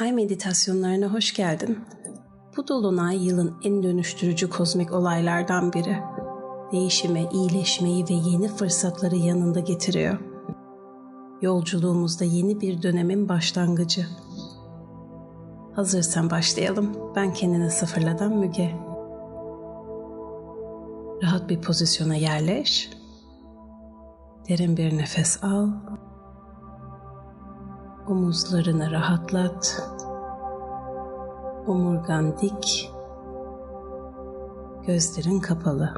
Ay meditasyonlarına hoş geldin. Bu dolunay yılın en dönüştürücü kozmik olaylardan biri. Değişime, iyileşmeyi ve yeni fırsatları yanında getiriyor. Yolculuğumuzda yeni bir dönemin başlangıcı. Hazırsan başlayalım. Ben kendini sıfırladan Müge. Rahat bir pozisyona yerleş. Derin bir nefes al Omuzlarını rahatlat. Omurgan dik. Gözlerin kapalı.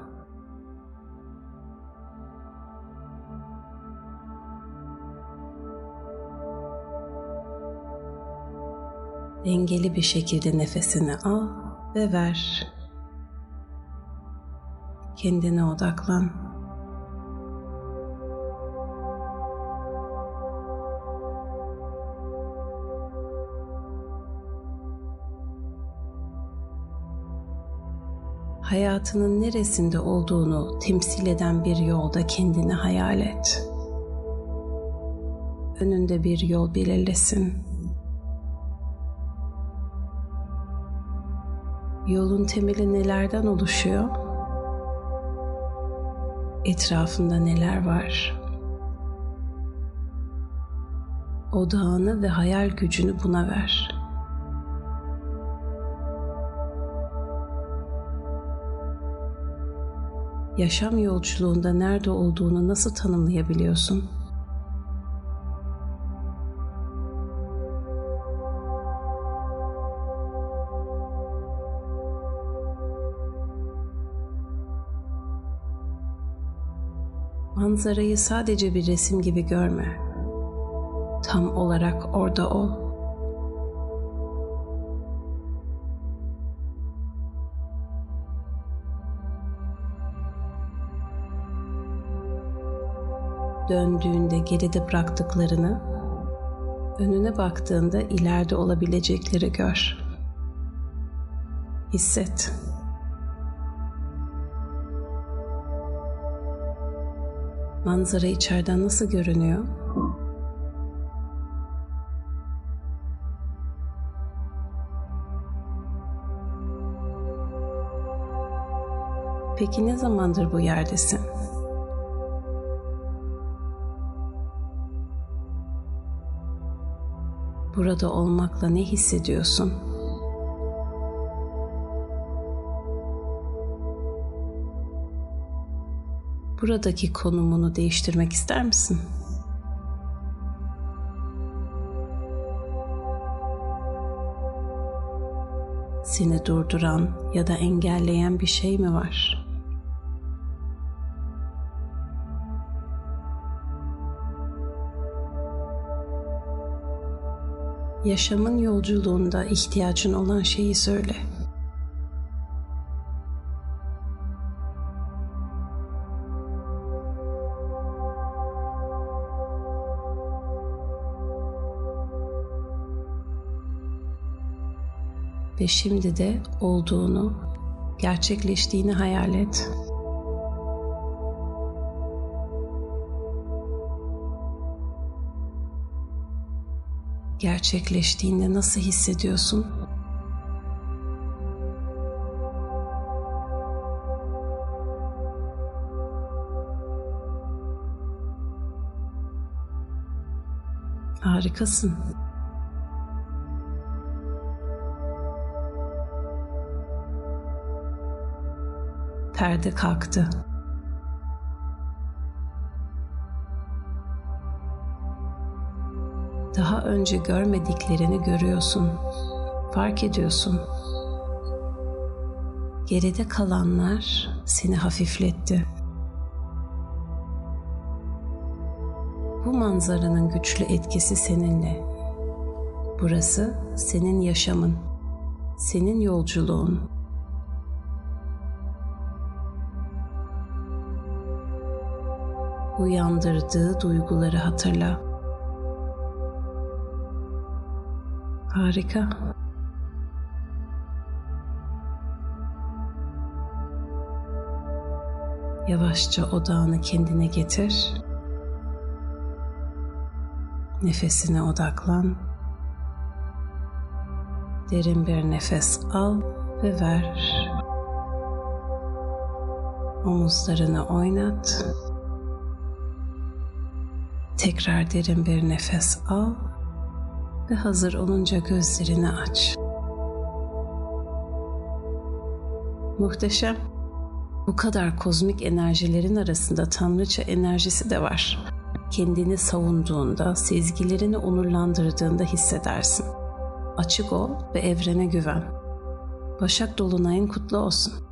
Dengeli bir şekilde nefesini al ve ver. Kendine odaklan. Hayatının neresinde olduğunu temsil eden bir yolda kendini hayal et. Önünde bir yol belirlesin. Yolun temeli nelerden oluşuyor? Etrafında neler var? Odağını ve hayal gücünü buna ver.'' Yaşam yolculuğunda nerede olduğunu nasıl tanımlayabiliyorsun? Manzarayı sadece bir resim gibi görme. Tam olarak orada ol. Döndüğünde geride bıraktıklarını, önüne baktığında ileride olabilecekleri gör. Hisset. Manzara içeriden nasıl görünüyor? Peki ne zamandır bu yerdesin? Burada olmakla ne hissediyorsun? Buradaki konumunu değiştirmek ister misin? Seni durduran ya da engelleyen bir şey mi var? Yaşamın yolculuğunda ihtiyacın olan şeyi söyle. Ve şimdi de olduğunu, gerçekleştiğini hayal et. Gerçekleştiğinde nasıl hissediyorsun? Harikasın. Perde kalktı. Daha önce görmediklerini görüyorsun, fark ediyorsun. Geride kalanlar seni hafifletti. Bu manzaranın güçlü etkisi seninle. Burası senin yaşamın, senin yolculuğun. Uyandırdığı duyguları hatırla. Harika. Yavaşça odağını kendine getir. Nefesine odaklan. Derin bir nefes al ve ver. Omuzlarını oynat. Tekrar derin bir nefes al ve hazır olunca gözlerini aç. Muhteşem. Bu kadar kozmik enerjilerin arasında tanrıça enerjisi de var. Kendini savunduğunda, sezgilerini onurlandırdığında hissedersin. Açık ol ve evrene güven. Başak Dolunay'ın kutlu olsun.